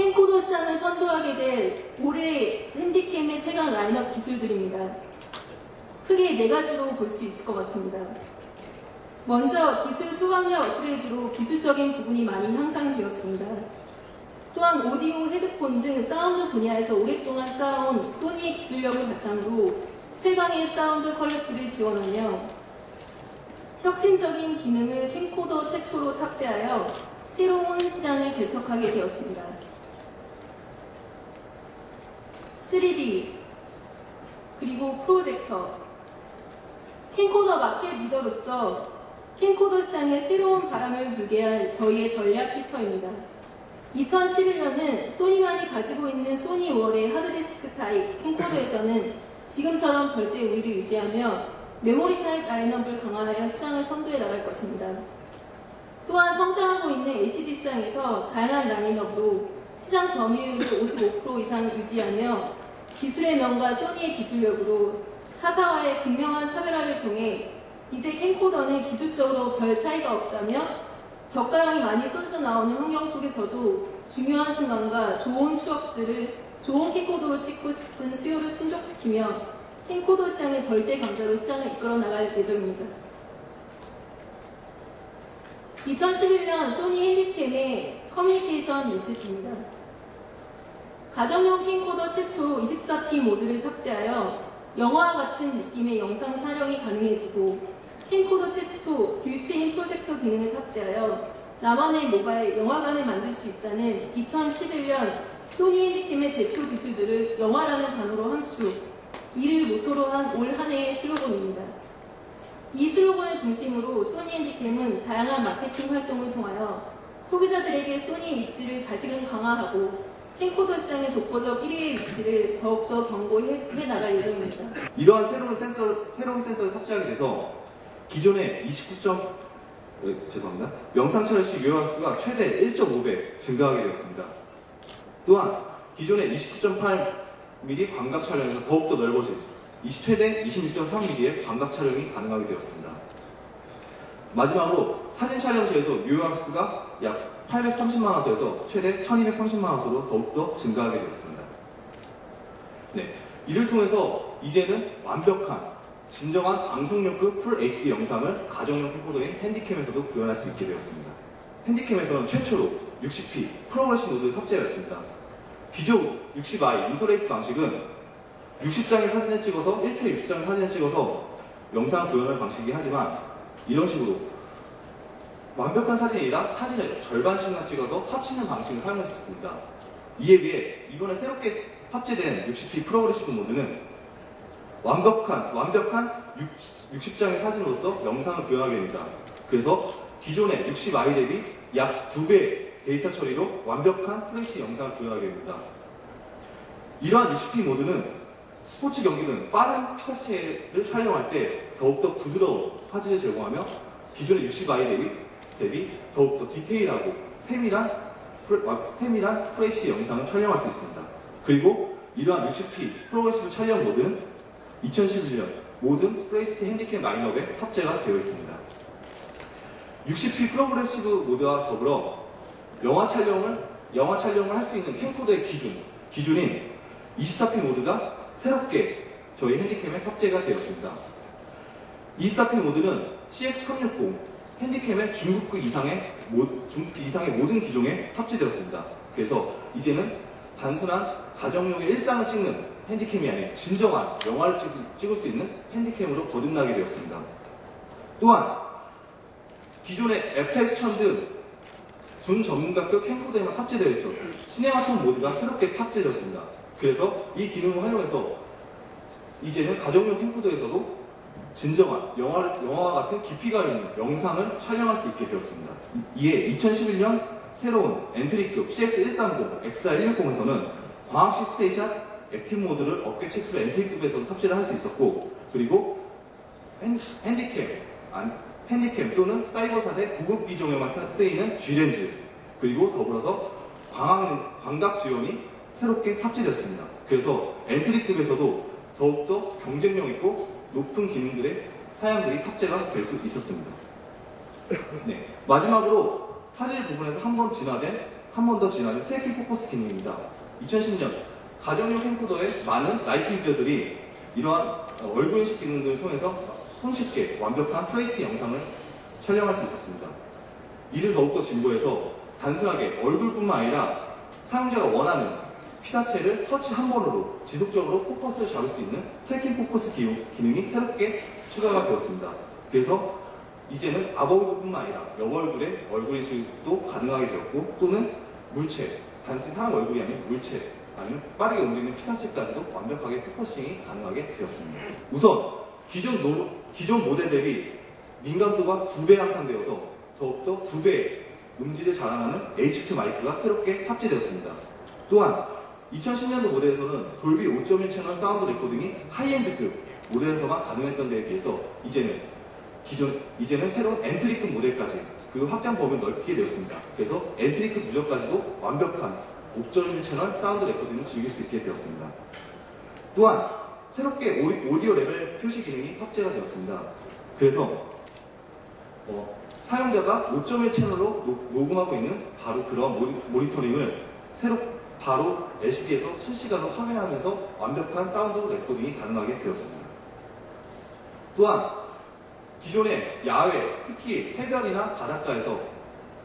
캠코더 시장을 선도하게 될 올해 핸디캠의 최강 라인업 기술들입니다. 크게 네 가지로 볼 수 있을 것 같습니다. 먼저 기술 초강력 업그레이드로 기술적인 부분이 많이 향상되었습니다. 또한 오디오, 헤드폰 등 사운드 분야에서 오랫동안 쌓아온 소니의 기술력을 바탕으로 최강의 사운드 퀄리티를 지원하며 혁신적인 기능을 캠코더 최초로 탑재하여 새로운 시장을 개척하게 되었습니다. 3D 그리고 프로젝터 캠코더 마켓 리더로서 캠코더 시장에 새로운 바람을 불게 할 저희의 전략 피처입니다. 2011년은 소니만이 가지고 있는 소니 월의 하드디스크 타입 캠코더에서는 지금처럼 절대 우위를 유지하며 메모리 타입 라인업을 강화하여 시장을 선도해 나갈 것입니다. 또한 성장하고 있는 HD 시장에서 다양한 라인업으로 시장 점유율을 55% 이상 유지하며 기술의 명가 소니의 기술력으로 타사와의 분명한 차별화를 통해 이제 캠코더는 기술적으로 별 차이가 없다며 저가량이 많이 쏟아져 나오는 환경 속에서도 중요한 순간과 좋은 추억들을 좋은 캠코더로 찍고 싶은 수요를 충족시키며 캠코더 시장의 절대 강자로 시장을 이끌어 나갈 예정입니다. 2011년 소니 핸디캠의 커뮤니케이션 메시지입니다. 가정용 캠코더 최초로 24P 모드를 탑재하여 영화와 같은 느낌의 영상 촬영이 가능해지고 캠코더 최초 빌트인 프로젝터 기능을 탑재하여 나만의 모바일 영화관을 만들 수 있다는 2011년 소니 핸디캠의 대표 기술들을 영화라는 단어로 함축, 이를 모토로 한 올 한 해의 슬로건입니다. 이 슬로건을 중심으로 소니 핸디캠은 다양한 마케팅 활동을 통하여 소비자들에게 소니의 입지를 다시금 강화하고 캠코더 시장의 독보적 1위의 위치를 더욱더 견고히 해 나갈 예정입니다. 이러한 새로운 센서, 새로운 센서를 탑재하게 돼서 기존의 29점, 어, 죄송합니다. 영상 촬영 시 유효한 수가 최대 1.5배 증가하게 되었습니다. 또한 기존의 29.8mm 광각 촬영에서 더욱더 넓어진 20 최대 26.3mm의 광각 촬영이 가능하게 되었습니다. 마지막으로 사진 촬영 시에도 유효한 수가 약 830만 화소에서 최대 1230만 화소로 더욱더 증가하게 되었습니다. 네, 이를 통해서 이제는 완벽한 진정한 방송용급 풀 HD 영상을 가정용 캠코더인 핸디캠에서도 구현할 수 있게 되었습니다. 핸디캠에서는 최초로 60p 프로그레시 모드를 탑재하였습니다. 기존 60i 인터레이스 방식은 60장의 사진을 찍어서 1초에 60장의 사진을 찍어서 영상 구현을 방식이긴 하지만 이런 식으로 완벽한 사진이라 사진을 절반씩만 찍어서 합치는 방식을 사용했었습니다. 이에 비해 이번에 새롭게 탑재된 60p 프로그레시브 모드는 완벽한 완벽한 60, 장의 사진으로서 영상을 구현하게 됩니다. 그래서 기존의 60i 대비 약 2배 데이터 처리로 완벽한 FHD 영상을 구현하게 됩니다. 이러한 60p 모드는 스포츠 경기 등 빠른 피사체를 촬영할 때 더욱더 부드러운 화질을 제공하며 기존의 60i 대비, 대비 더욱더 디테일하고 세밀한, 와- 세밀한 FHD 영상을 촬영할 수 있습니다. 그리고 이러한 60p 프로그레시브 촬영 모드는 2011년 모든 FHD 핸디캠 라인업에 탑재가 되어 있습니다. 60p 프로그레시브 모드와 더불어 영화 촬영을 영화 촬영을 할 수 있는 캠코더의 기준 기준인 24p 모드가 새롭게 저희 핸디캠에 탑재가 되었습니다. 24p 모드는 CX360 핸디캠의 중국급 이상의 모- 중국급 이상의 모든 기종에 탑재되었습니다. 그래서 이제는 단순한 가정용의 일상을 찍는 핸디캠이 아닌 진정한 영화를 찍- 찍을 수 있는 핸디캠으로 거듭나게 되었습니다. 또한 기존의 FX1000 등 준전문가급 캠코더에만 탑재되어 있던 시네마톤 모드가 새롭게 탑재되었습니다. 그래서 이 기능을 활용해서 이제는 가정용 캠코더에서도 진정한 영화를, 영화와 같은 깊이가 있는 영상을 촬영할 수 있게 되었습니다. 이에 2011년 새로운 엔트리급 CX130, XR160에서는 광학시 스테이션 액티브 모드를 업계 최초로 엔트리급에서도 탑재를 할 수 있었고 그리고 핸, 핸디캠, 안- 핸디캠 또는 사이버사대 고급 비종에만 쓰- 쓰이는 G렌즈 그리고 더불어서 광학, 광각 지원이 새롭게 탑재되었습니다. 그래서 엔트리급에서도 더욱더 경쟁력 있고 높은 기능들의 사양들이 탑재가 될 수 있었습니다. 네, 마지막으로 화질 부분에서 한 번 진화된 한 번 더 진화된 트래킹 포커스 기능입니다. 2010년 가정용 캠코더의 많은 라이트 유저들이 이러한 어, 얼굴 인식 기능들을 통해서 손쉽게 완벽한 트레이스 영상을 촬영할 수 있었습니다. 이를 더욱더 진보해서 단순하게 얼굴뿐만 아니라 사용자가 원하는 피사체를 터치 한 번으로 지속적으로 포커스를 잡을 수 있는 트래킹 포커스 기능, 기능이 새롭게 추가가 되었습니다. 그래서 이제는 앞얼굴뿐만 아니라 옆얼굴의 얼굴 인식도 가능하게 되었고 또는 물체, 단순히 사람 얼굴이 아닌 물체 아니면 빠르게 움직이는 피사체까지도 완벽하게 포커싱이 가능하게 되었습니다. 우선 기존, 노- 기존 모델 대비 민감도가 두 배 향상되어서 더욱더 두 배의 음질을 자랑하는 HQ 마이크가 새롭게 탑재되었습니다. 또한 2010년도 모델에서는 돌비 5.1 채널 사운드 레코딩이 하이엔드급 모델에서만 가능했던 데에 비해서 이제는 기존 이제는 새로운 엔트리급 모델까지 그 확장 범위를 넓히게 되었습니다. 그래서 엔트리급 유저까지도 완벽한 5.1 채널 사운드 레코딩을 즐길 수 있게 되었습니다. 또한 새롭게 오디오 레벨 표시 기능이 탑재가 되었습니다. 그래서 어, 사용자가 5.1 채널로 노- 녹음하고 있는 바로 그런 모니, 모니터링을 새로 바로 LCD에서 실시간으로 확인하면서 완벽한 사운드 레코딩이 가능하게 되었습니다. 또한 기존의 야외, 특히 해변이나 바닷가에서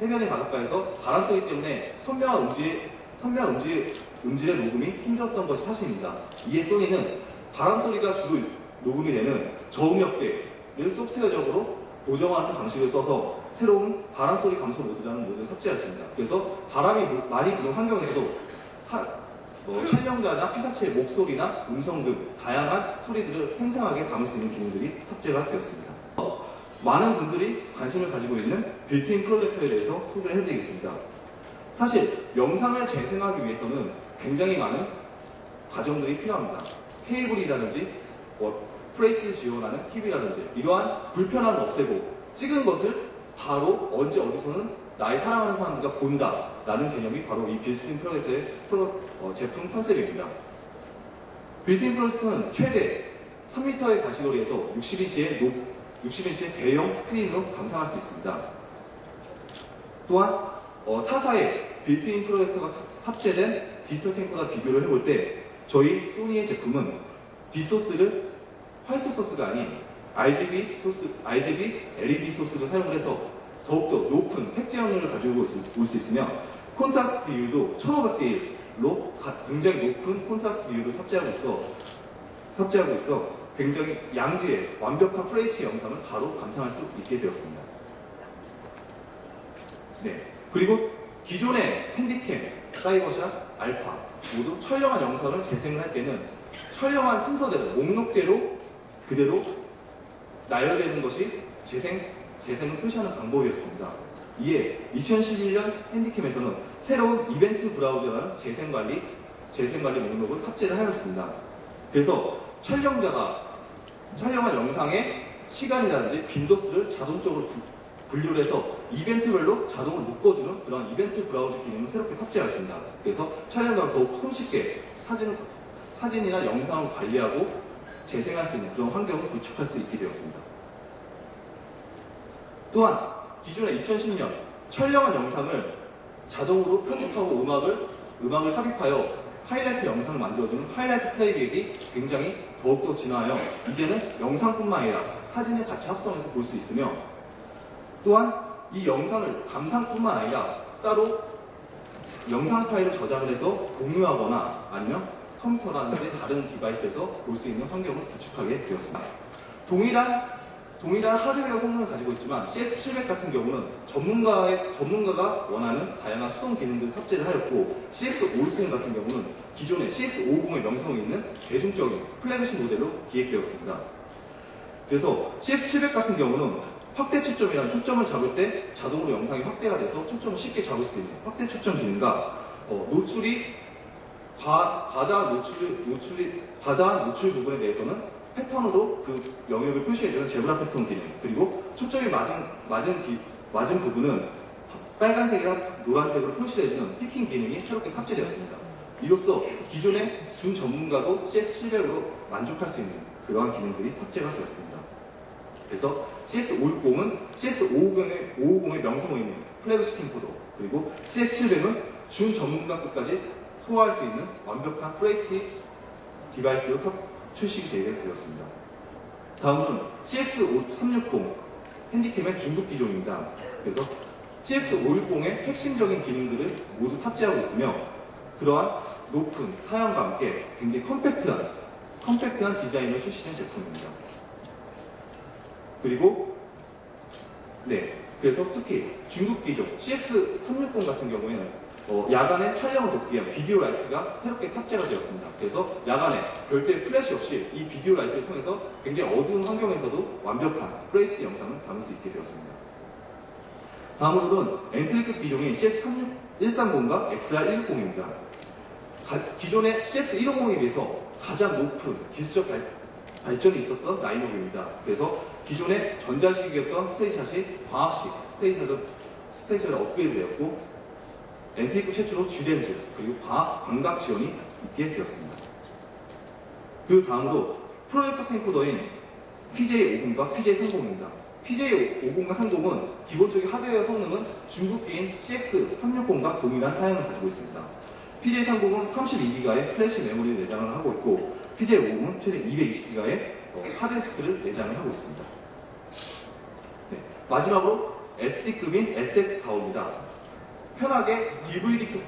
해변의 바닷가에서 바람 소리 때문에 선명한 음질, 선명한 음질, 음질의 녹음이 힘들었던 것이 사실입니다. 이에 소니는 바람 소리가 주로 녹음이 되는 저음역대를 소프트웨어적으로 고정하는 방식을 써서 새로운 바람 소리 감소 모드라는 모드를 탑재했습니다. 그래서 바람이 많이 부는 환경에서도 사- 뭐 촬영자나 피사체의 목소리나 음성 등 다양한 소리들을 생생하게 담을 수 있는 기능들이 탑재가 되었습니다. 어, 많은 분들이 관심을 가지고 있는 빌트인 프로젝터에 대해서 소개를 해드리겠습니다. 사실 영상을 재생하기 위해서는 굉장히 많은 과정들이 필요합니다. 케이블이라든지 뭐 프레이스를 지원하는 TV라든지 이러한 불편함을 없애고 찍은 것을 바로 언제 어디서는 나의 사랑하는 사람들과 본다라는 개념이 바로 이 빌트인 프로젝터의 프로- 어, 제품 컨셉입니다. 빌트인 프로젝터는 최대 3m의 가시거리에서 60인치의 높, 60인치의 대형 스크린으로 감상할 수 있습니다. 또한 어, 타사의 빌트인 프로젝터가 탑- 탑재된 디지털 캠코더 비교를 해볼 때 저희 소니의 제품은 B소스를 화이트 소스가 아닌 RGB 소스, RGB LED 소스를 사용을 해서 더욱더 높은 색지 확률을 가지고 올 수 있으며 콘트라스트 비율도 1500대 1로 굉장히 높은 콘트라스트 비율을 탑재하고 있어 탑재하고 있어 굉장히 양지의 완벽한 FH 영상을 바로 감상할 수 있게 되었습니다. 네. 그리고 기존의 핸디캠, 사이버샷, 알파 모두 촬영한 영상을 재생을 할 때는 촬영한 순서대로 목록대로 그대로 나열되는 것이 재생, 재생을 표시하는 방법이었습니다. 이에 2011년 핸디캠에서는 새로운 이벤트 브라우저라는 재생관리, 재생관리 목록을 탑재를 하였습니다. 그래서 촬영자가 촬영한 영상의 시간이라든지 빈도수를 자동적으로 부- 분류를 해서 이벤트별로 자동으로 묶어주는 그런 이벤트 브라우저 기능을 새롭게 탑재하였습니다. 그래서 촬영자가 더욱 손쉽게 사진을, 사진이나 영상을 관리하고 재생할 수 있는 그런 환경을 구축할 수 있게 되었습니다. 또한 기존에 2010년 촬영한 영상을 자동으로 편집하고 음악을 음악을 삽입하여 하이라이트 영상을 만들어주는 하이라이트 플레이백이 굉장히 더욱더 진화하여 이제는 영상뿐만 아니라 사진을 같이 합성해서 볼 수 있으며 또한 이 영상을 감상뿐만 아니라 따로 영상 파일을 저장을 해서 공유하거나 아니면 컴퓨터라든지 다른 디바이스에서 볼 수 있는 환경을 구축하게 되었습니다. 동일한 동일한 하드웨어 성능을 가지고 있지만 CS700 같은 경우는 전문가의 전문가가 원하는 다양한 수동 기능들을 탑재를 하였고 CS560 같은 경우는 기존의 CS550의 명성이 있는 대중적인 플래그십 모델로 기획되었습니다. 그래서 CS700 같은 경우는 확대 초점이라는 초점을 잡을 때 자동으로 영상이 확대가 돼서 초점을 쉽게 잡을 수 있는 확대 초점 기능과 어, 노출이 과, 과다 노출, 노출이, 과다한 노출 부분에 대해서는 패턴으로 그 영역을 표시해주는 제브라 패턴 기능, 그리고 초점이 맞은, 맞은, 기- 맞은 부분은 빨간색이랑 노란색으로 표시해주는 피킹 기능이 새롭게 탑재되었습니다. 이로써 기존의 준 전문가도 CS700으로 만족할 수 있는 그러한 기능들이 탑재가 되었습니다. 그래서 CS560은 CS550의, 550의 명성이 있는 플래그십 캠코더, 그리고 CS700은 중전문가급까지 소화할 수 있는 완벽한 FHD 디바이스로 탑- 출시되게 되었습니다. 다음은 CX5360 핸디캠의 중국 기종입니다. 그래서 CX560의 핵심적인 기능들을 모두 탑재하고 있으며 그러한 높은 사양과 함께 굉장히 컴팩트한 컴팩트한 디자인으로 출시된 제품입니다. 그리고 네 그래서 특히 중국 기종 CX360 같은 경우에는 어, 야간에 촬영을 돕기 위한 비디오 라이트가 새롭게 탑재가 되었습니다. 그래서 야간에 별도의 플래시 없이 이 비디오 라이트를 통해서 굉장히 어두운 환경에서도 완벽한 FHD 영상을 담을 수 있게 되었습니다. 다음으로는 엔트리급 기종인 CX130과 XR160입니다. 기존의 CX150에 비해서 가장 높은 기술적 발, 발전이 있었던 라인업입니다. 그래서 기존의 전자식이었던 스테이샷이 스테이샷으로, 스테이샷으로 업그레이드 되었고 엔트리급 최초로 주렌즈 그리고 광학 광각 지원이 있게 되었습니다. 그 다음으로 프로젝터 캠코더인 PJ50과 PJ30입니다. PJ50과 30은 기본적인 하드웨어 성능은 중국기인 CX360과 동일한 사양을 가지고 있습니다. PJ30은 32기가의 플래시 메모리를 내장을 하고 있고 PJ50은 최대 220기가의 하드디스크를 내장을 하고 있습니다. 네, 마지막으로 SD급인 SX45입니다. 편하게 DVD급,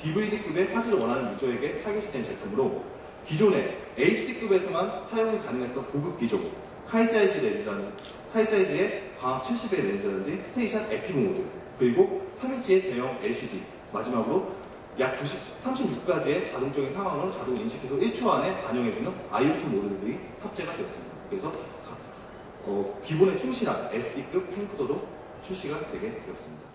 DVD급의 화질을 원하는 유저에게 타겟이 된 제품으로 기존의 HD급에서만 사용이 가능했던 고급 기종 카이자이즈 렌즈라는 카이자이즈의 광학 70의 렌즈라든지 스테이션 에피 모드 그리고 3인치의 대형 LCD 마지막으로 약 90, 36가지의 자동적인 상황을 자동 인식해서 1초 안에 반영해주는 IoT 모드들이 탑재가 되었습니다. 그래서 가- 어, 기본에 충실한 SD급 캠코더로 출시가 되게 되었습니다.